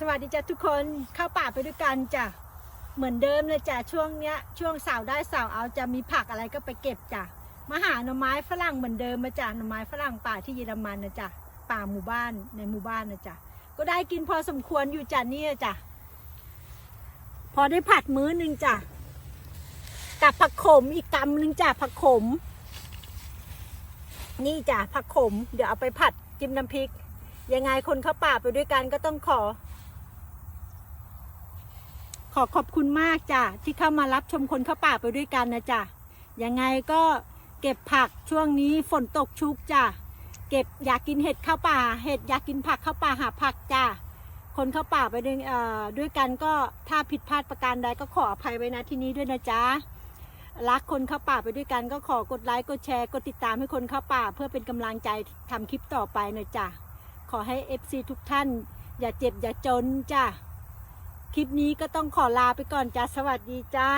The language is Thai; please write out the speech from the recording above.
สวัสดีจ้ะทุกคนเข้าป่าไปด้วยกันจ้ะเหมือนเดิมเลยจ้ะช่วงเนี้ยช่วงสาร์ได้สาร์เอาจะมีผักอะไรก็ไปเก็บจ้ะมาหาหน่อไม้ฝรั่งเหมือนเดิมมาจ้ะหน่อไม้ฝรั่งป่าที่เยอรมันนะจ้ะป่าหมู่บ้านในหมู่บ้านนะจ้ะก็ได้กินพอสมควรอยู่จ้ะเนี่ยจ้ะพอได้ผัดมื้อหนึ่งจ้ะกับผักขมอีกกำหนึ่งจ้ะผักขม นี่จ้ะผักขม เดี๋ยวเอาไปผัดจิ้มน้ำพริก ยังไงคนเข้าป่าไปด้วยกันก็ต้องขอ ขอขอบคุณมากจ้ะที่เข้ามารับชมคนเข้าป่าไปด้วยกันนะจ้ะยังไงก็เก็บผักช่วงนี้ฝนตกชุกจ้ะเก็บอยากกินเห็ดเข้าป่า เห็ดอยากกินผักเข้าป่าหาผักจ้ะคนเข้าป่าไปด้วยด้วยกันก็ถ้าผิดพลาดประการใดก็ขออภัยไว้นะที่นี้ด้วยนะจ๊ะรักคนเข้าป่าไปด้วยกันก็ขอกดไลค์กดแชร์กดติดตามให้คนเข้าป่า เพื่อเป็นกำลังใจทำคลิปต่อไปนะจ๊ะขอให้ FC ทุกท่าน อย่าเจ็บอย่าจนจ้ะ คลิปนี้ก็ต้องขอลาไปก่อนจ้าสวัสดีจ้า